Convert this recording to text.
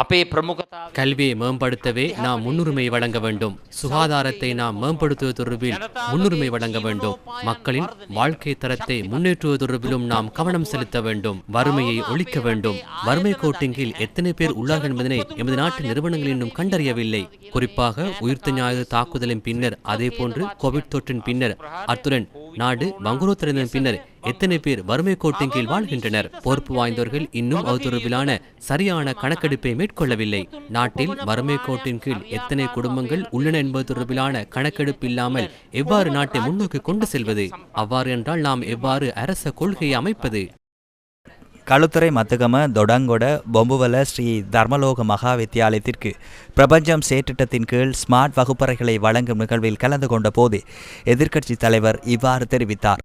அப்பே பிரமுகதா கல்வியை மேம்படுத்தவே நாம் முன்னுரிமை வழங்க வேண்டும். சுகாதாரத்தை நாம் மேம்படுத்துவது தொடர்பில் முன்னுரிமை வழங்க வேண்டும். மக்களின் வாழ்க்கை தரத்தை முன்னேற்றுவது தொடர்பிலும் நாம் கவனம் செலுத்த வேண்டும். வறுமையை ஒழிக்க வேண்டும். வறுமை கோட்டின் கீழ் எத்தனை பேர் உள்ளார்கள் என்பதனை எமது நாட்டு நிறுவனங்கள் இன்னும் கண்டறியவில்லை. குறிப்பாக உயிர்த்த ஞாயிறு தாக்குதலின் பின்னர் அதே போன்று கோவிட் தொற்றின் பின்னர் அத்துடன் நாடு வங்குரோத்திறந்தன் பின்னர் எத்தனை பேர் வறுமை கோட்டின் கீழ் வாழ்கின்றனர்? பொறுப்பு வாய்ந்தவர்கள் இன்னும் அது தொடர்பிலான சரியான கணக்கெடுப்பை மேற்கொள்ளவில்லை. நாட்டில் வறுமை கோட்டின் கீழ் எத்தனை குடும்பங்கள் உள்ளன என்பது தொடர்பிலான கணக்கெடுப்பு இல்லாமல் எவ்வாறு நாட்டை முன்னோக்கி கொண்டு செல்வது? அவ்வாறு என்றால் நாம் எவ்வாறு அரச கொள்கையை அமைப்பது? களுத்துறை மத்துகம தொடங்கொட பொம்புவல ஸ்ரீ தர்மலோக மகா வித்தியாலயத்திற்கு பிரபஞ்சம் செயற்றிட்டத்தின் கீழ் ஸ்மார்ட் வகுப்பறைகளை வழங்கும் நிகழ்வில் கலந்து கொண்ட போது எதிர்க்கட்சித் தலைவர் இவ்வாறு தெரிவித்தார்.